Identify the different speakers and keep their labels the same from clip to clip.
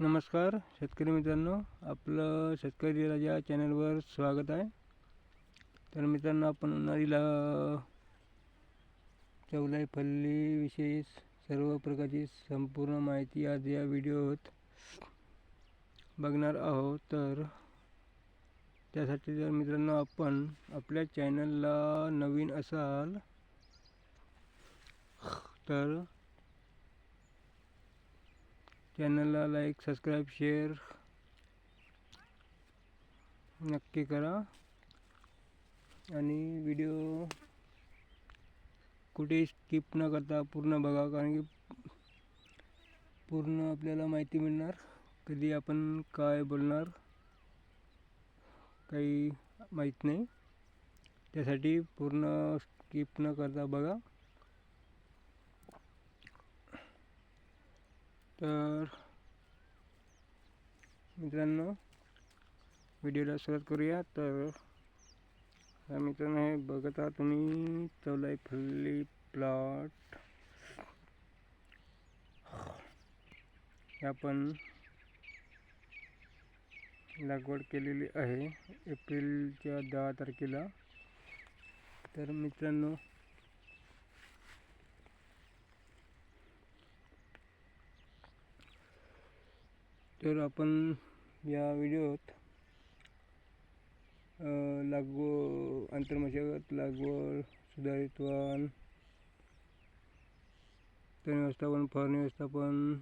Speaker 1: नमस्कार शेतकरी मित्रांनो. आपलं शेतकरी राजा चॅनलवर स्वागत आहे. तर मित्रांनो आपण उन्हाळीला चवलाई फल्लीविषयी सर्व प्रकारची संपूर्ण माहिती आज या व्हिडिओत बघणार आहोत. तर त्यासाठी जर मित्रांनो आपण आपल्या चॅनलला नवीन असाल तर चॅनलला लाईक सबस्क्राईब शेअर नक्की करा. आणि व्हिडिओ कुठेही स्किप न करता पूर्ण बघा कारण की पूर्ण आपल्याला माहिती मिळणार कधी आपण काय बोलणार. काही माहीत नाही. त्यासाठी पूर्ण स्किप न करता बघा. तर मित्रांनो व्हिडिओला सुरुवात करूया. तर मित्रांनो हे बघत आहात तुम्ही चौलाई फल्ली प्लॉट. आपण लागवड केलेली आहे एप्रिलच्या दहा तारखेला. तर मित्रांनो तर आपण या व्हिडिओत लागव आंतरमशागत लागवड सुधारित वाहन तण व्यवस्थापन फवारणी व्यवस्थापन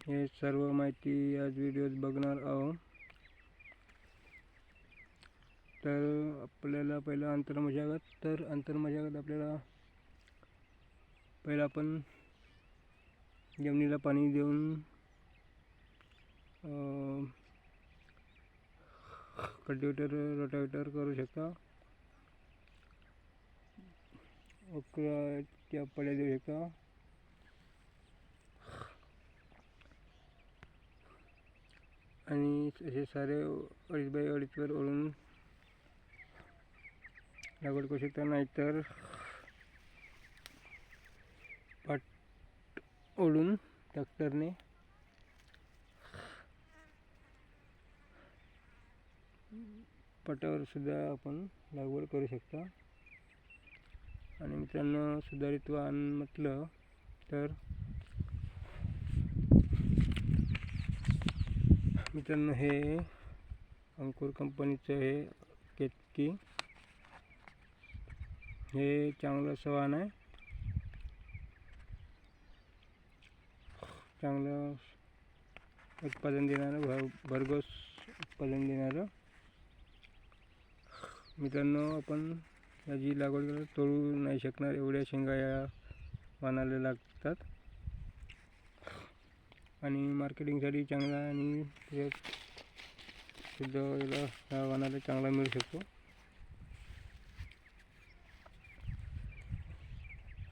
Speaker 1: हे सर्व माहिती आज व्हिडिओत बघणार आहोत. तर आपल्याला पहिलं आंतरमशागत तर आंतरमशागत आपल्याला पहिलं आपण जमिनीला पाणी देऊन कल्टिवेटर रोटावेटर करू शकता. अकराच्या पड्या देऊ शकता. आणि असे सारे अडीच बाय अडीचवर ओढून लागवड करू शकता. नाहीतर पाट ओढून ट्रॅक्टरने पटावर सुद्धा आपण लागवड करू शकता. आणि मित्रांनो सुधारित वाहन म्हटलं तर मित्रांनो हे अंकुर कंपनीचं हे केतकी. हे चांगलं असं वाहन आहे. चांगलं उत्पादन देणारं भर भरघोस उत्पादन देणारं. मित्रांनो आपण याची लागवड केलं तोडू नाही शकणार एवढ्या शेंगा या वाणाला लागतात. आणि मार्केटिंगसाठी चांगला आणि त्याच्यात सुद्धा याला ह्या वाणाला चांगला मिळू शकतो.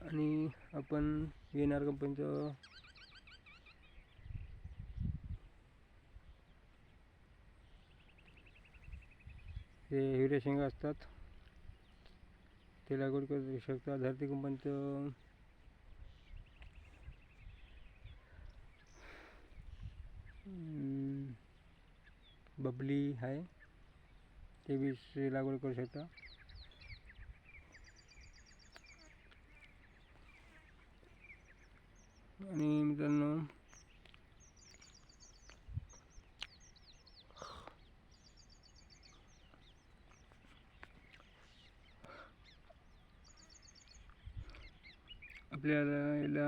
Speaker 1: आणि आपण येणार कंपनीचं ते हिरव्या शेंगा असतात. ते लागवड करू शकता. धरती कंपनीचं बबली आहे. ते बी लागवड करू शकता. आणि मित्रांनो आपल्याला याला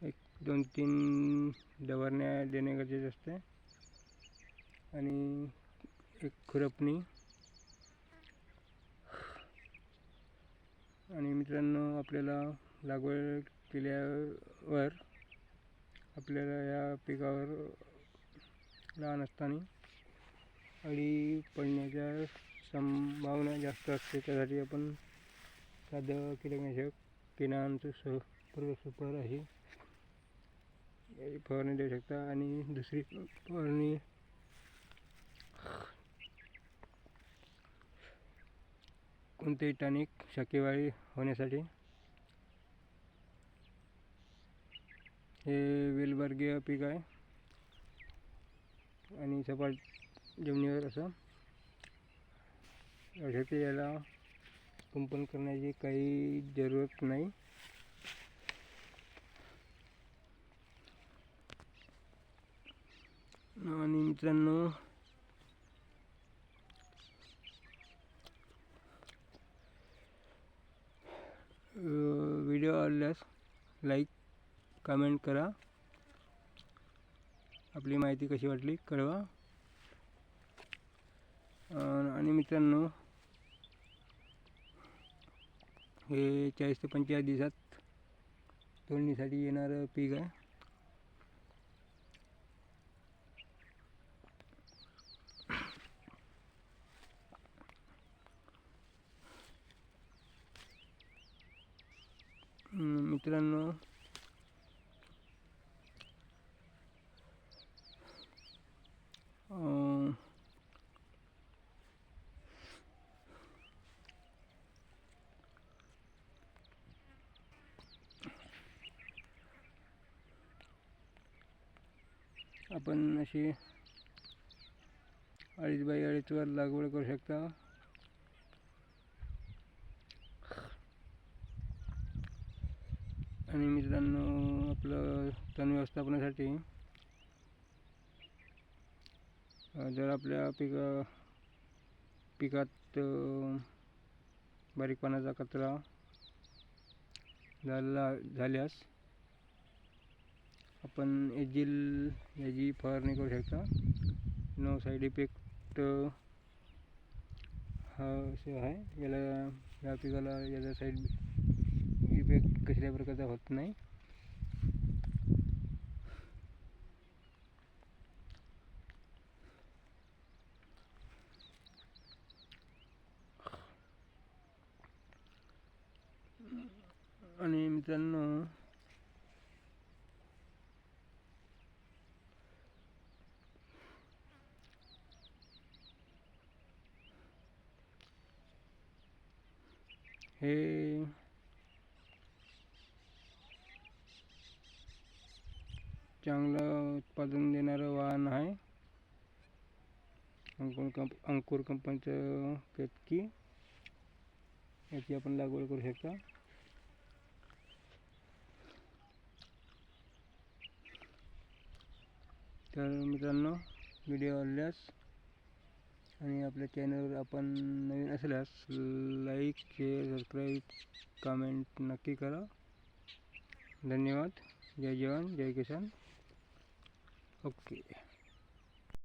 Speaker 1: एक दोन तीन डवरण्या देणे गरजेचे असते. आणि एक खुरपणी. आणि मित्रांनो आपल्याला लागवड केल्यावर आपल्याला या पिकावर लहान असताना अळी पडण्याच्या संभावना जास्त असते. त्यासाठी आपण साधं कीटकनाशक किनांचं सुपर सुपर आहे. फवारणी देऊ शकता आणि दुसरी फवारणी कोणतेही टॉनिक शाकेवाळी होण्यासाठी. हे वेलवर्गीय पीक आहे. आणि सपाट जमिनीवर असं. अशाचे याला कुंपण करण्याची काही जरूरत नाही. आणि मित्रांनो व्हिडिओ आवडल्यास लाईक कमेंट करा. आपली माहिती कशी वाटली कळवा. आणि मित्रांनो हे चाळीस ते पंचेचाळीस दिवसात तोडणीसाठी येणारं पीक आहे. मित्रांनो आपण अशी अडीच बाय अडीचवर लागवड करू शकता. आणि मित्रांनो आपलं तण व्यवस्थापनासाठी जर आपल्या पिका पिकात बारीक पाण्याचा कचरा झाला झाल्यास आपण एजिल याची फवारणी करू शकता. नो साईड इफेक्ट हा असं आहे. याला या पिकाला याचा साईड इफेक्ट कसल्या प्रकारचा होत नाही. आणि मित्रांनो हे. चांगलं उत्पादन देणारं वाहन आहे. अंकुर कंप अंकुर कंपनीचं केतकी याची आपण लागवड करू शकता. तर मित्रांनो व्हिडिओ आवडल्यास आणि आपल्या चॅनलवर आपण नवीन असल्यास लाईक शेअर सबस्क्राईब कमेंट नक्की करा. धन्यवाद. जय जवान जय किसान. ओके